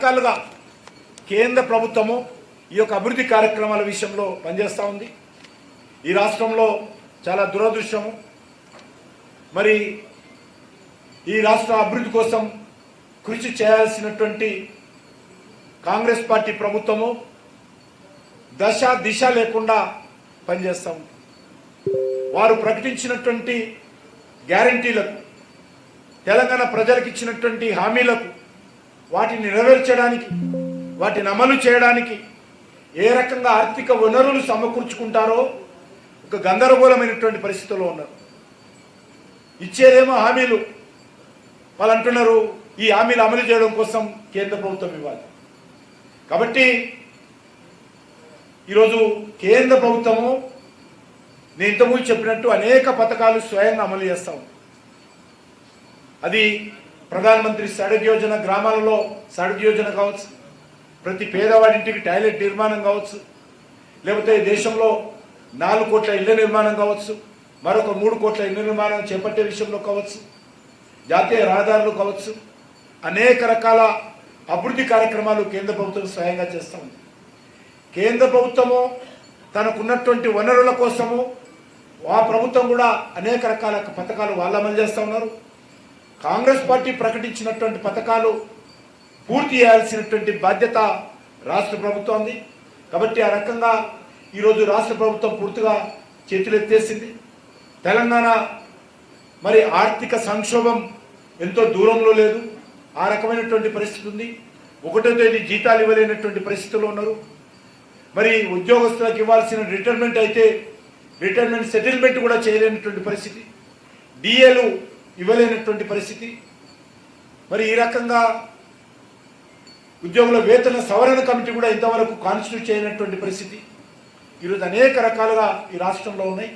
రకాలుగా కేంద్ర ప్రభుత్వము ఈ యొక్క అభివృద్ధి కార్యక్రమాల విషయంలో పనిచేస్తూ ఉంది. ఈ రాష్ట్రంలో చాలా దురదృష్టము. మరి ఈ రాష్ట్ర అభివృద్ధి కోసం కృషి చేయాల్సినటువంటి కాంగ్రెస్ పార్టీ ప్రభుత్వము దశ దిశ లేకుండా పనిచేస్తూ ఉంది. వారు ప్రకటించినటువంటి గ్యారంటీలకు తెలంగాణ ప్రజలకు ఇచ్చినటువంటి హామీలకు వాటిని నెరవేర్చడానికి వాటిని అమలు చేయడానికి ఏ రకంగా ఆర్థిక వనరులు సమకూర్చుకుంటారో ఒక గందరగోళమైనటువంటి పరిస్థితుల్లో ఉన్నారు. ఇచ్చేదేమో హామీలు. వాళ్ళు అంటున్నారు ఈ హామీలు అమలు చేయడం కోసం కేంద్ర ప్రభుత్వం ఇవ్వాలి. కాబట్టి ఈరోజు కేంద్ర ప్రభుత్వము నేను ఇంతకుముందు చెప్పినట్టు అనేక పథకాలు స్వయంగా అమలు చేస్తాం అది ప్రధానమంత్రి సడక్ యోజన గ్రామాలలో సడక్ యోజన కావచ్చు ప్రతి పేదవాడింటికి టాయిలెట్ నిర్మాణం కావచ్చు లేకపోతే దేశంలో నాలుగు కోట్ల ఇళ్ళ నిర్మాణం కావచ్చు మరొక మూడు కోట్ల ఇళ్ళ నిర్మాణం చేపట్టే విషయంలో కావచ్చు జాతీయ రహదారులు కావచ్చు అనేక రకాల అభివృద్ధి కార్యక్రమాలు కేంద్ర ప్రభుత్వం స్వయంగా చేస్తూ ఉంది. కేంద్ర ప్రభుత్వము తనకున్నటువంటి వనరుల కోసము ఆ ప్రభుత్వం కూడా అనేక రకాల పథకాలు వాళ్ళు అమలు చేస్తూ ఉన్నారు. కాంగ్రెస్ పార్టీ ప్రకటించినటువంటి పథకాలు పూర్తి చేయాల్సినటువంటి బాధ్యత రాష్ట్ర ప్రభుత్వంది. కాబట్టి ఆ రకంగా ఈరోజు రాష్ట్ర ప్రభుత్వం పూర్తిగా చేతులెత్తేసింది. తెలంగాణ మరి ఆర్థిక సంక్షోభం ఎంతో దూరంలో లేదు. ఆ రకమైనటువంటి పరిస్థితి ఉంది. ఒకటో తేదీ జీతాలు ఇవ్వలేనటువంటి పరిస్థితుల్లో ఉన్నారు. మరి ఉద్యోగస్తులకు ఇవ్వాల్సిన రిటైర్మెంట్ అయితే రిటైర్మెంట్ సెటిల్మెంట్ కూడా చేయలేనటువంటి పరిస్థితి. డిఏలు ఇవ్వలేనటువంటి పరిస్థితి. మరి ఈ రకంగా ఉద్యోగుల వేతన సవరణ కమిటీ కూడా ఇంతవరకు కాన్స్టిట్యూట్ చేయనటువంటి పరిస్థితి. ఈరోజు అనేక రకాలుగా ఈ రాష్ట్రంలో ఉన్నాయి.